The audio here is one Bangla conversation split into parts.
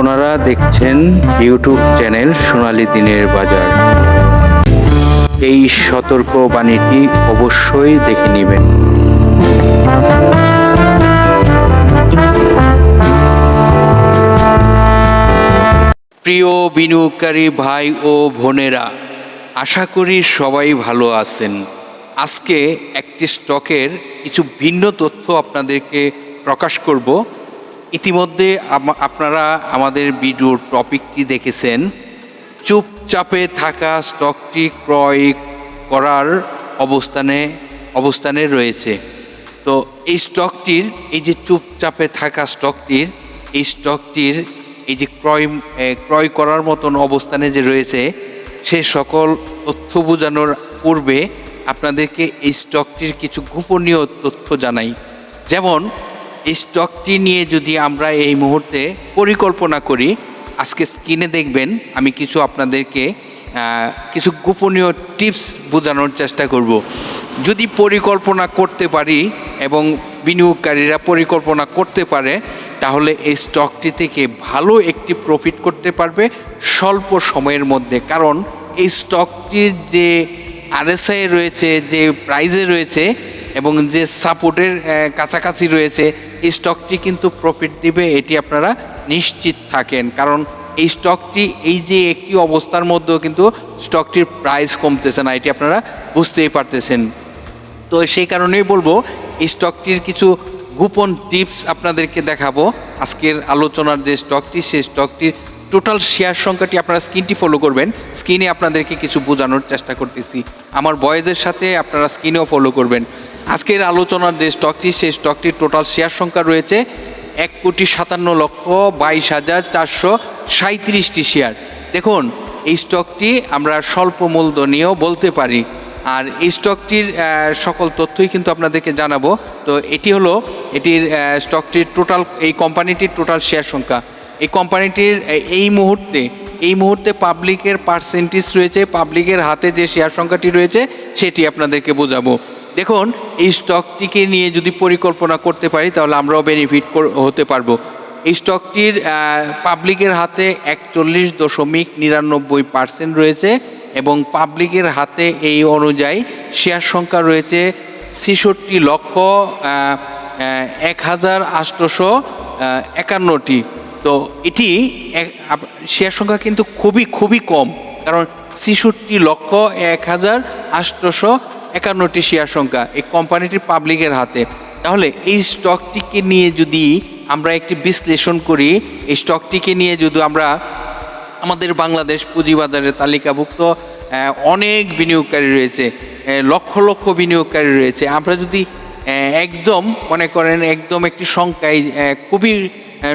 আপনারা দেখছেন ইউটিউব চ্যানেল সোনালি দিনের বাজার। এই সতর্ক বাণীটি অবশ্যই দেখে নেবেন। প্রিয় বিনিয়োগকারী ভাই ও বোনেরা, আশা করি সবাই ভালো আছেন। আজকে একটি স্টকের কিছু ভিন্ন তথ্য আপনাদেরকে প্রকাশ করব। ইতিমধ্যে আপনারা আমাদের ভিডিওর টপিকটি দেখেছেন। চুপচাপে থাকা স্টকটি ক্রয় করার অবস্থানে অবস্থানে রয়েছে। তো এই স্টকটির, এই যে চুপচাপে থাকা স্টকটির, এই স্টকটির, এই যে ক্রয় ক্রয় করার মতন অবস্থানে যে রয়েছে, সে সকল তথ্য বোঝানোর পূর্বে আপনাদেরকে এই স্টকটির কিছু গোপনীয় তথ্য জানাই। যেমন স্টকটি নিয়ে যদি আমরা এই মুহূর্তে পরিকল্পনা করি, আজকে স্ক্রিনে দেখবেন আমি কিছু আপনাদেরকে কিছু গোপনীয় টিপস বোঝানোর চেষ্টা করব। যদি পরিকল্পনা করতে পারি এবং বিনিয়োগকারীরা পরিকল্পনা করতে পারে, তাহলে এই স্টকটি থেকে ভালো একটি প্রফিট করতে পারবে স্বল্প সময়ের মধ্যে। কারণ এই স্টকটির যে আরএসআই রয়েছে, যে প্রাইজে রয়েছে এবং যে সাপোর্টের কাছাকাছি রয়েছে স্টকটি কিন্তু প্রফিট দিবে, এটি আপনারা নিশ্চিত থাকেন। কারণ এই স্টকটি এই যে একটি অবস্থার মধ্যেও কিন্তু স্টকটির প্রাইস কমতেছে না, এটি আপনারা বুঝতেই পারতেছেন। তো সেই কারণেই বলব, এই স্টকটির কিছু গোপন টিপস আপনাদেরকে দেখাবো। আজকের আলোচনার যে স্টকটি সেই স্টকটির টোটাল শেয়ার সংখ্যাটি আপনারা স্ক্রিনটি ফলো করবেন। স্ক্রিনে আপনাদেরকে কিছু বোঝানোর চেষ্টা করতেছি। আমার বয়েজের সাথে আপনারা স্ক্রিনেও ফলো করবেন। আজকের আলোচনার যে স্টকটি সেই স্টকটির টোটাল শেয়ার সংখ্যা রয়েছে এক কোটি সাতান্ন লক্ষ বাইশ হাজার চারশো সাঁত্রিশটি শেয়ার। দেখুন, এই স্টকটি আমরা স্বল্প মূলধনীয় বলতে পারি। আর এই স্টকটির সকল তথ্যই কিন্তু আপনাদেরকে জানাব। তো এটি হলো, এটির স্টকটির টোটাল এই কোম্পানিটির টোটাল শেয়ার সংখ্যা। এই কোম্পানিটির এই মুহূর্তে এই মুহূর্তে পাবলিকের পার্সেন্টেজ রয়েছে পাবলিকের হাতে যে শেয়ার সংখ্যাটি রয়েছে, সেটি আপনাদেরকে বোঝাবো। দেখুন, এই স্টকটিকে নিয়ে যদি পরিকল্পনা করতে পারি, তাহলে আমরাও বেনিফিট হতে পারব। এই স্টকটির পাবলিকের হাতে একচল্লিশ দশমিক নিরানব্বই পার্সেন্ট রয়েছে এবং পাবলিকের হাতে এই অনুযায়ী শেয়ার সংখ্যা রয়েছে ছেষট্টি লক্ষ এক হাজার আটশোশো একান্নটি। তো এটি শেয়ার সংখ্যা কিন্তু খুবই খুবই কম। কারণ ছেষট্টি লক্ষ এক হাজার আটশোশো একান্নটি শেয়ার সংখ্যা এই কোম্পানিটির পাবলিকের হাতে। তাহলে এই স্টকটিকে নিয়ে যদি আমরা একটি বিশ্লেষণ করি, এই স্টকটিকে নিয়ে যদি আমরা আমাদের বাংলাদেশ পুঁজিবাজারের তালিকাভুক্ত অনেক বিনিয়োগকারী রয়েছে লক্ষ লক্ষ বিনিয়োগকারী রয়েছে, আমরা যদি একদম মনে করেন একদম একটি সংখ্যায় খুবই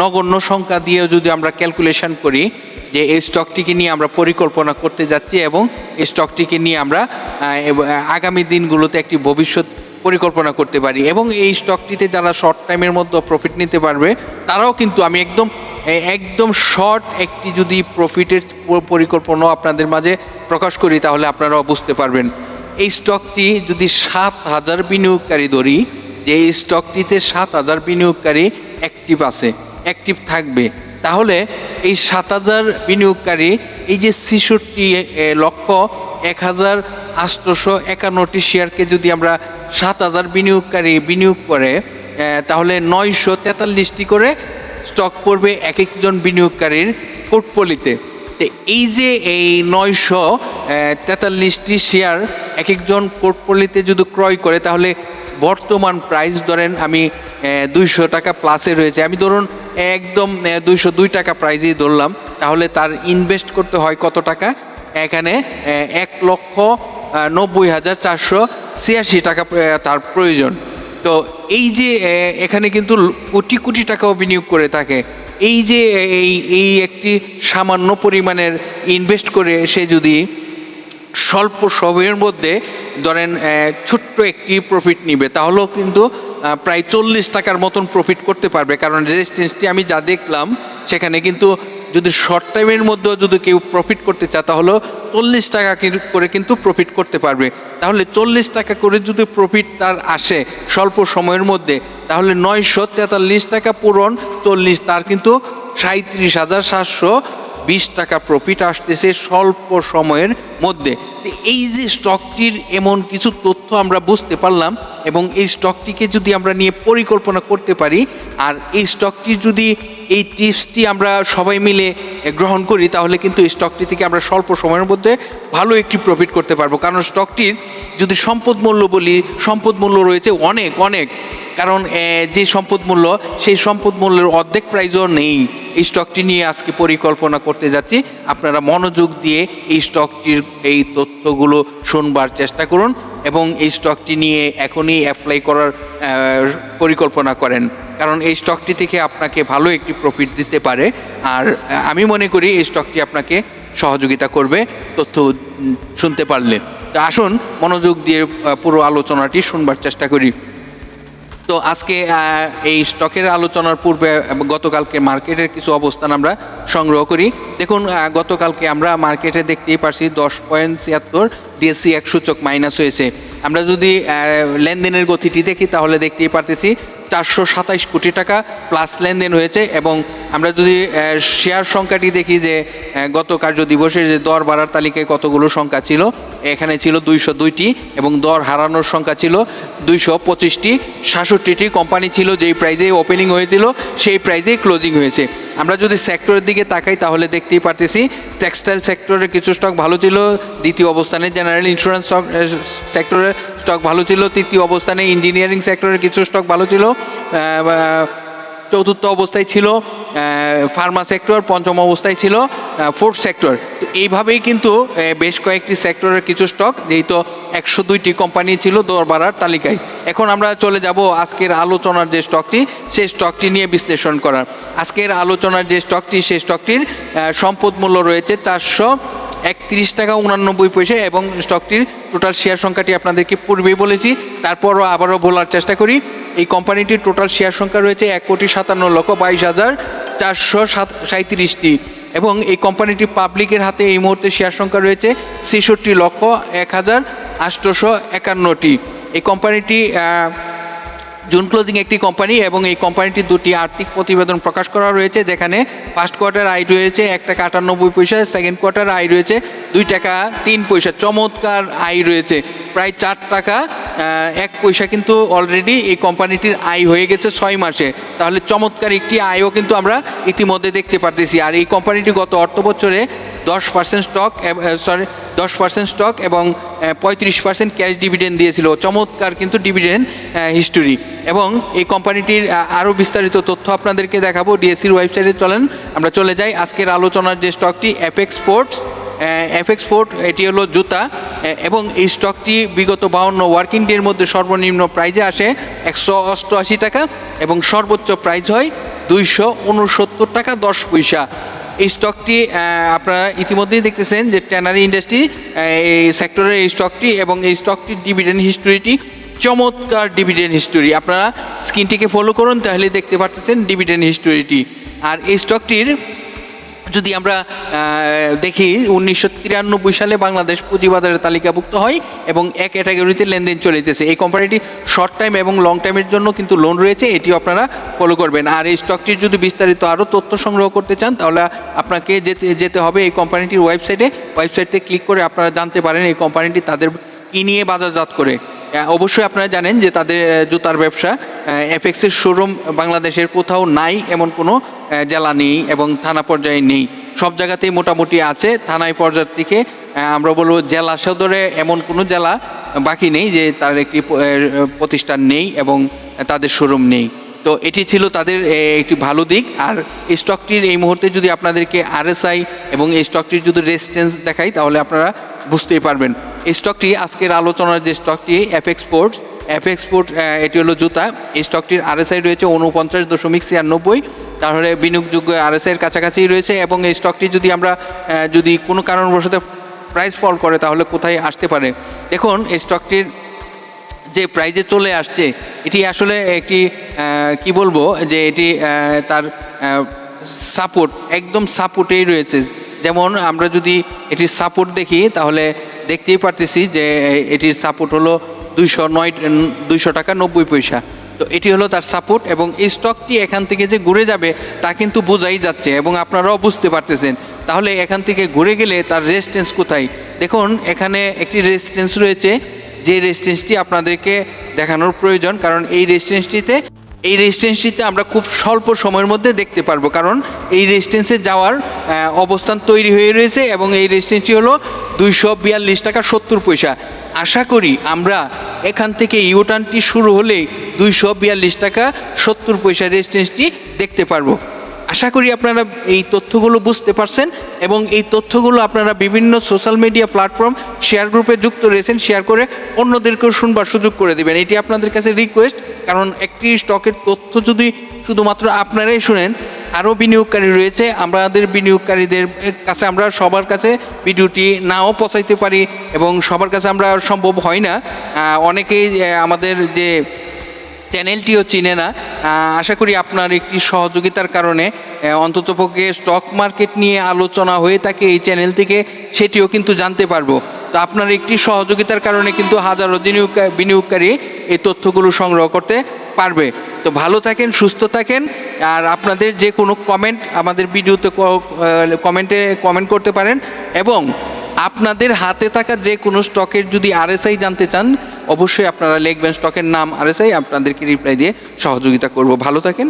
নগণ্য সংখ্যা দিয়েও যদি আমরা ক্যালকুলেশন করি যে এই স্টকটিকে নিয়ে আমরা পরিকল্পনা করতে যাচ্ছি এবং এই স্টকটিকে নিয়ে আমরা আগামী দিনগুলোতে একটি ভবিষ্যৎ পরিকল্পনা করতে পারি এবং এই স্টকটিতে যারা শর্ট টাইমের মধ্যে প্রফিট নিতে পারবে, তারাও কিন্তু আমি একদম একদম শর্ট একটি যদি প্রফিটের পরিকল্পনা আপনাদের মাঝে প্রকাশ করি তাহলে আপনারাও বুঝতে পারবেন। এই স্টকটি যদি সাত হাজার বিনিয়োগকারী ধরি, যে এই স্টকটিতে সাত হাজার বিনিয়োগকারী অ্যাক্টিভ আছে অ্যাক্টিভ থাকবে। তাহলে এই সাত হাজার বিনিয়োগকারী, এই যে ছেষট্টি লক্ষ এক হাজার আটশোশো একান্নটি শেয়ারকে যদি আমরা সাত হাজার বিনিয়োগকারী বিনিয়োগ করে তাহলে নয়শো তেতাল্লিশটি করে স্টক পড়বে এক একজন বিনিয়োগকারীর পোর্টফোলিতে এই যে এই নয়শো তেতাল্লিশটি শেয়ার এক একজন পোর্টফোলিতে যদি ক্রয় করে, তাহলে বর্তমান প্রাইস ধরেন আমি দুইশো টাকা প্লাসে রয়েছে। আমি ধরুন, একদম দুইশো দুই টাকা প্রাইজেই ধরলাম। তাহলে তার ইনভেস্ট করতে হয় কত টাকা? এখানে এক লক্ষ নব্বই হাজার চারশো ছিয়াশি টাকা তার প্রয়োজন। তো এই যে এখানে কিন্তু কোটি কোটি টাকাও বিনিয়োগ করে থাকে। এই যে এই এই একটি সামান্য পরিমাণের ইনভেস্ট করে সে যদি স্বল্প সময়ের মধ্যে ধরেন ছোট্ট একটি প্রফিট নিবে, তাহলেও কিন্তু প্রায় চল্লিশ টাকার মতন প্রফিট করতে পারবে। কারণ রেজিস্ট্যান্সটি আমি যা দেখলাম, সেখানে কিন্তু যদি শর্ট টাইমের মধ্যেও যদি কেউ প্রফিট করতে চায়, তাহলেও চল্লিশ টাকা করে কিন্তু প্রফিট করতে পারবে। তাহলে চল্লিশ টাকা করে যদি প্রফিট তার আসে স্বল্প সময়ের মধ্যে, তাহলে নয়শো তেতাল্লিশ টাকা পূরণ, চল্লিশ তার কিন্তু সাঁত্রিশ হাজার সাতশো বিশ টাকা প্রফিট আসতেছে স্বল্প সময়ের মধ্যে। এই যে স্টকটির এমন কিছু তথ্য আমরা বুঝতে পারলাম এবং এই স্টকটিকে যদি আমরা নিয়ে পরিকল্পনা করতে পারি, আর এই স্টকটির যদি এই টিপসটি আমরা সবাই মিলে গ্রহণ করি, তাহলে কিন্তু এই স্টকটি থেকে আমরা স্বল্প সময়ের মধ্যে ভালো একটি প্রফিট করতে পারব। কারণ স্টকটির যদি সম্পদ মূল্য বলি, সম্পদ মূল্য রয়েছে অনেক অনেক। কারণ যে সম্পদ মূল্য, সেই সম্পদ মূল্যের অর্ধেক প্রাইজও নেই। এই স্টকটি নিয়ে আজকে পরিকল্পনা করতে যাচ্ছি। আপনারা মনোযোগ দিয়ে এই স্টকটির এই তথ্যগুলো শুনবার চেষ্টা করুন এবং এই স্টকটি নিয়ে এখনই অ্যাপ্লাই করার পরিকল্পনা করেন। কারণ এই স্টকটি থেকে আপনাকে ভালো একটি প্রফিট দিতে পারে। আর আমি মনে করি এই স্টকটি আপনাকে সহযোগিতা করবে তথ্য শুনতে পারলে। তো আসুন মনোযোগ দিয়ে পুরো আলোচনাটি শুনবার চেষ্টা করি। তো আজকে এই স্টকের আলোচনার পূর্বে গতকালকে মার্কেটের কিছু অবস্থান আমরা সংগ্রহ করি। দেখুন গতকালকে আমরা মার্কেটে দেখতেই পারছি দশ পয়েন্ট ছিয়াত্তর ডিএসসি এক সূচক মাইনাস হয়েছে। আমরা যদি লেনদেনের গতিটি দেখি, তাহলে দেখতেই পারতেছি চারশো সাতাইশ কোটি টাকা প্লাস লেনদেন হয়েছে এবং আমরা যদি শেয়ার সংখ্যাটি দেখি যে গত কার্য দিবসে যে দর বাড়ার তালিকায় কতগুলো সংখ্যা ছিল, এখানে ছিল দুইশো দুইটি এবং দর হারানোর সংখ্যা ছিল দুইশো পঁচিশটি। সাতষট্টিটি কোম্পানি ছিল যেই প্রাইজে ওপেনিং হয়েছিল, সেই প্রাইজেই ক্লোজিং হয়েছে। আমরা যদি সেক্টরের দিকে তাকাই তাহলে দেখতেই পারতেছি টেক্সটাইল সেক্টরের কিছু স্টক ভালো ছিল, দ্বিতীয় অবস্থানে জেনারেল ইন্স্যুরেন্স সেক্টরের স্টক ভালো ছিল, তৃতীয় অবস্থানে ইঞ্জিনিয়ারিং সেক্টরের কিছু স্টক ভালো ছিল চতুর্থ অবস্থায় ছিল ফার্মা সেক্টর পঞ্চম অবস্থায় ছিল ফোর্থ সেক্টর তো এইভাবেই কিন্তু বেশ কয়েকটি সেক্টরের কিছু স্টক যেহেতু একশো দুইটি কোম্পানি ছিল দর বাড়ার তালিকায়। এখন আমরা চলে যাব আজকের আলোচনার যে স্টকটি সেই স্টকটি নিয়ে বিশ্লেষণ করার। আজকের আলোচনার যে স্টকটি সেই স্টকটির সম্পদ মূল্য রয়েছে চারশো একত্রিশ টাকা উনানব্বই পয়সা এবং স্টকটির টোটাল শেয়ার সংখ্যাটি আপনাদেরকে পূর্বেই বলেছি, তারপরও আবারও বলার চেষ্টা করি। এই কোম্পানিটির টোটাল শেয়ার সংখ্যা রয়েছে এক কোটি সাতান্ন লক্ষ বাইশ হাজার চারশো সাত সাঁত্রিশটি এবং এই কোম্পানিটি পাবলিকের হাতে এই মুহূর্তে শেয়ার সংখ্যা রয়েছে ছেষট্টি লক্ষ এক হাজার আটশোশো একান্নটি। এই কোম্পানিটি জুন ক্লোজিং একটি কোম্পানি এবং এই কোম্পানিটির দুটি আর্থিক প্রতিবেদন প্রকাশ করা রয়েছে, যেখানে ফার্স্ট কোয়ার্টার আয় রয়েছে এক টাকা আটানব্বই পয়সা, সেকেন্ড কোয়ার্টার আয় রয়েছে দুই টাকা তিন পয়সা। চমৎকার আয় রয়েছে, প্রায় চার টাকা এক পয়সা কিন্তু অলরেডি এই কোম্পানিটির আয় হয়ে গেছে ছয় মাসে। তাহলে চমৎকার একটি আয়ও কিন্তু আমরা ইতিমধ্যে দেখতে পারতেছি। আর এই কোম্পানিটি গত অর্থ বছরে দশ পার্সেন্ট স্টক সরি দশ পার্সেন্ট স্টক এবং পঁয়ত্রিশ পার্সেন্ট ক্যাশ ডিভিডেন্ড দিয়েছিল। চমৎকার কিন্তু ডিভিডেন্ড হিস্টোরি এবং এই কোম্পানিটির আরও বিস্তারিত তথ্য আপনাদেরকে দেখাবো। ডিএসসির ওয়েবসাইটে চলেন। আমরা চলে যাই আজকের আলোচনার যে স্টকটি অ্যাপেক্স স্পোর্টস এফএক্স স্পোর্ট এটি হলো জুতা। এবং এই স্টকটি বিগত বাউন্ন ওয়ার্কিং ডের মধ্যে সর্বনিম্ন প্রাইজে আসে একশো অষ্টআশি টাকা এবং সর্বোচ্চ প্রাইজ হয় দুইশো উনসত্তর টাকা দশ পয়সা। এই স্টকটি আপনারা ইতিমধ্যেই দেখতেছেন যে ট্যানারি ইন্ডাস্ট্রি এই সেক্টরের এই স্টকটি এবং এই স্টকটির ডিভিডেন্ড হিস্টোরিটি চমৎকার ডিভিডেন্ড হিস্টোরি আপনারা স্ক্রিনটিকে ফলো করুন, তাহলে দেখতে পারতেছেন ডিভিডেন্ড হিস্টোরিটি আর এই স্টকটির যদি আমরা দেখি উনিশশো তিরানব্বই সালে বাংলাদেশ পুঁজিবাজারের তালিকাভুক্ত হয় এবং এক ক্যাটাগরিতে লেনদেন চলিতেছে। এই কোম্পানিটি শর্ট টাইম এবং লং টাইমের জন্য কিন্তু লোন রয়েছে, এটিও আপনারা ফলো করবেন। আর এই স্টকটির যদি বিস্তারিত আরও তথ্য সংগ্রহ করতে চান, তাহলে আপনাকে যেতে যেতে হবে এই কোম্পানিটির ওয়েবসাইটে ওয়েবসাইটে ক্লিক করে আপনারা জানতে পারেন এই কোম্পানিটি তাদের কি নিয়ে বাজারজাত করে। অবশ্যই আপনারা জানেন যে তাদের জুতার ব্যবসা এফএক্সের শোরুম বাংলাদেশের কোথাও নাই এমন কোনো জেলা নেই এবং থানা পর্যায়ে নেই। সব জায়গাতেই মোটামুটি আছে। থানায় পর্যায় থেকে আমরা বলব জেলা সদরে এমন কোনো জেলা বাকি নেই যে তার একটি প্রতিষ্ঠান নেই এবং তাদের শোরুম নেই। তো এটি ছিল তাদের একটি ভালো দিক। আর স্টকটির এই মুহূর্তে যদি আপনাদেরকে আরএসআই এবং এই স্টকটির যদি রেজিস্ট্যান্স দেখাই, তাহলে আপনারা বুঝতেই পারবেন। এই স্টকটি আজকের আলোচনার যে স্টকটি এফ এক্সপোর্টস এফ এক্সপোর্ট এটি হলো জুতা। এই স্টকটির আরএসআই রয়েছে উনপঞ্চাশ দশমিক ছিয়ানব্বই। তাহলে বিনিয়োগযোগ্য আরএসআইয়ের কাছাকাছি রয়েছে এবং এই স্টকটি যদি আমরা যদি কোনো কারণবশত প্রাইস ফল করে তাহলে কোথায় আসতে পারে? দেখুন, এই স্টকটির যে প্রাইজে চলে আসছে, এটি আসলে একটি কি বলব, যে এটি তার সাপোর্ট একদম সাপোর্টেই রয়েছে। যেমন আমরা যদি এটির সাপোর্ট দেখি, তাহলে দেখতেই পারতেছি যে এটির সাপোর্ট হলো দুইশো নয়, দুইশো টাকা নব্বই পয়সা। তো এটি হলো তার সাপোর্ট এবং এই স্টকটি এখান থেকে যে ঘুরে যাবে তা কিন্তু বোঝাই যাচ্ছে এবং আপনারাও বুঝতে পারতেছেন। তাহলে এখান থেকে ঘুরে গেলে তার রেজিস্ট্যান্স কোথায়? দেখুন, এখানে একটি রেজিস্ট্যান্স রয়েছে। যে রেজিস্ট্যান্সটি আপনাদেরকে দেখানোর প্রয়োজন, কারণ এই রেজিস্ট্যান্সটিতে এই রেজিস্ট্যান্সটিতে আমরা খুব স্বল্প সময়ের মধ্যে দেখতে পারব। কারণ এই রেজিস্ট্যান্সে যাওয়ার অবস্থান তৈরি হয়ে রয়েছে এবং এই রেজিস্ট্যান্সটি হলো দুইশো বিয়াল্লিশ টাকা সত্তর পয়সা। আশা করি আমরা এখান থেকে ইউটার্নটি শুরু হলেই দুইশো বিয়াল্লিশ টাকা সত্তর পয়সা রেজিস্ট্যান্সটি দেখতে পারব। আশা করি আপনারা এই তথ্যগুলো বুঝতে পারছেন এবং এই তথ্যগুলো আপনারা বিভিন্ন সোশ্যাল মিডিয়া প্ল্যাটফর্ম শেয়ার গ্রুপে যুক্ত রয়েছেন, শেয়ার করে অন্যদেরকেও শুনবার সুযোগ করে দেবেন। এটি আপনাদের কাছে রিকোয়েস্ট কারণ একটি স্টকের তথ্য যদি শুধুমাত্র আপনারাই শুনেন আরও বিনিয়োগকারী রয়েছে। আমাদের বিনিয়োগকারীদের কাছে আমরা সবার কাছে ভিডিওটি নাও পৌঁছাইতে পারি এবং সবার কাছে আমরা সম্ভব হয় না। অনেকেই আমাদের যে চ্যানেলটিও চিনে না। আশা করি আপনার একটি সহযোগিতার কারণে অন্ততপক্ষে স্টক মার্কেট নিয়ে আলোচনা হয়ে থাকে এই চ্যানেল থেকে, সেটিও কিন্তু জানতে পারব। তো আপনার একটি সহযোগিতার কারণে কিন্তু হাজারো বিনিয়োগ বিনিয়োগকারী এই তথ্যগুলো সংগ্রহ করতে পারবে। তো ভালো থাকেন, সুস্থ থাকেন। আর আপনাদের যে কোনো কমেন্ট আমাদের ভিডিওতে কমেন্টে কমেন্ট করতে পারেন। এবং আপনাদের হাতে থাকা যে কোনো স্টকের যদি আরএসআই জানতে চান, অবশ্যই আপনারা লিখবেন স্টকের নাম আরএসআই আপনাদেরকে রিপ্লাই দিয়ে সহযোগিতা করব। ভালো থাকেন।